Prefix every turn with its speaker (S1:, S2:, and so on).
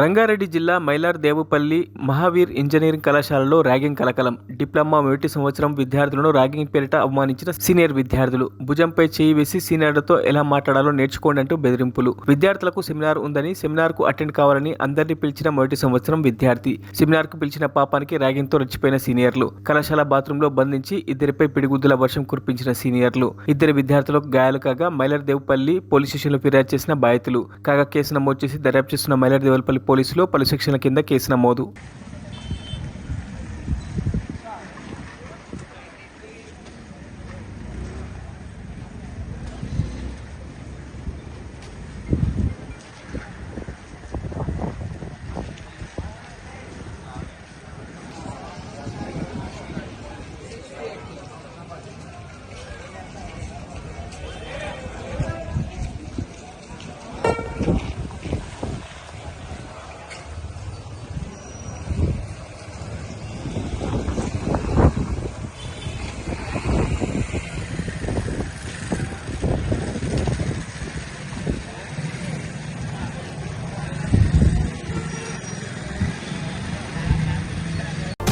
S1: రంగారెడ్డి జిల్లా మైలార్ దేవుపల్లి మహావీర్ ఇంజనీరింగ్ కళాశాలలో ర్యాగింగ్ కలకలం. డిప్లొమా మొదటి సంవత్సరం విద్యార్థులను ర్యాగింగ్ పేరిట అవమానించిన సీనియర్ విద్యార్థులు. భుజంపై చేయి వేసి సీనియర్లతో ఎలా మాట్లాడాలో నేర్చుకోండి అంటూ బెదిరింపులు. విద్యార్థులకు సెమినార్ ఉందని సెమినార్కు అటెండ్ కావాలని అందరినీ పిలిచిన మొదటి సంవత్సరం విద్యార్థి. సెమినార్కు పిలిచిన పాపానికి ర్యాగింగ్తో రెచ్చిపోయిన సీనియర్లు. కళాశాల బాత్రూమ్లో బంధించి ఇద్దరిపై పిడిగుద్దుల వర్షం కురిపించిన సీనియర్లు. ఇద్దరు విద్యార్థులకు గాయాలు కాగా మైలర్ దేవుపల్లి పోలీస్ స్టేషన్లో ఫిర్యాదు చేసిన బాధితులు. కాగా కేసు నమోదు చేసి దర్యాప్తు చేస్తున్న మైలర్ దేవుపల్లి పోలీసులు పలు సెక్షన్ల కింద కేసు నమోదు.